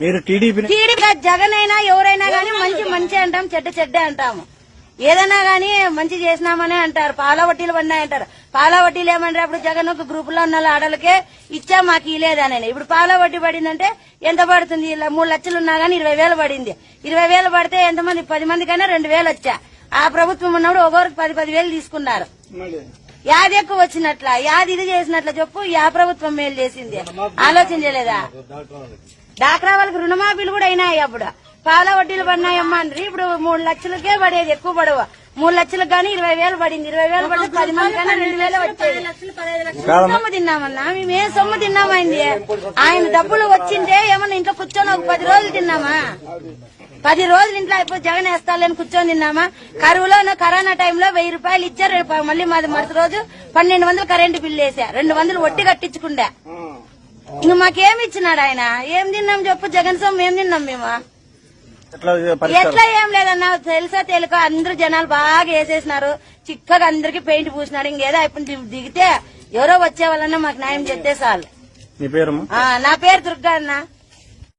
మీరు TDP TDP Jagan అయినా ఎవరైనా గానీ మంచి మంచి అంటాం చెడ్డ చెడ్డే అంటాము. ఏదైనా గానీ మంచి చేసినామనే అంటారు. పాల వడ్డీలు పడినాయి అంటారు. పాల వడ్డీలు ఏమంటారు? అప్పుడు జగన్ ఒక గ్రూప్లో ఉన్న ఆడలకే ఇచ్చా మాకు ఇలేదని ఇప్పుడు పాల వడ్డీ పడిందంటే ఎంత పడుతుంది? ఇలా మూడు లక్షలు ఉన్నా గానీ ఇరవై వేలు పడింది. ఇరవై వేలు పడితే ఎంతమంది? పది మందికైనా రెండు వేలు వచ్చా. ఆ ప్రభుత్వం ఉన్నప్పుడు ఒకరికి పది పది వేలు తీసుకున్నారు. యాది ఎక్కువ వచ్చినట్ల. యాది ఇది చేసినట్ల చెప్పు. యా ప్రభుత్వం మేలు చేసింది. ఆలోచించలేదా డాక్రా వాళ్ళకి రుణమాఫీలు కూడా అయినాయి అప్పుడు. పాల వడ్డీలు పడినాయమ్మా అండ్రి ఇప్పుడు మూడు లక్షలకే పడేది ఎక్కువ పడవ. మూడు లక్షలకు కానీ ఇరవై వేలు పడింది. ఇరవై వేలు పడితే పది మంది కన్నా రెండు వేలు వచ్చేది. సొమ్ము తిన్నామన్నా? మేము ఏ సొమ్ము తిన్నామైంది? ఆయన డబ్బులు వచ్చింటే ఏమన్నా ఇంట్లో కూర్చొని ఒక పది రోజులు తిన్నామా? పది రోజులు ఇంట్లో అయిపోయి జగన్ వేస్తాలని కూర్చొని తిన్నామా? కరువులో కరోనా టైంలో వెయ్యి రూపాయలు ఇచ్చారు. మళ్ళీ మాది మరుసటి రోజు పన్నెండు వందలు కరెంటు బిల్లు వేసా రెండు వందలు వడ్డీ కట్టించుకుంటా ఇంక మాకేమి ఇచ్చినాడు ఆయన? ఏం తిన్నాం చెప్పు జగన్ సొమ్ము ఏం తిన్నాం మేము? ఎట్లా ఏం లేదన్నా తెలుసా తెలుక అందరూ జనాలు బాగా వేసేసినారు. చిక్కగా అందరికి పెయింట్ పూసినారు. ఇంకేదో అయిపోయింది. దిగితే ఎవరో వచ్చే వాళ్ళన్నా మాకు న్యాయం చేస్తే చాలు. నా పేరు దుర్గా అన్న.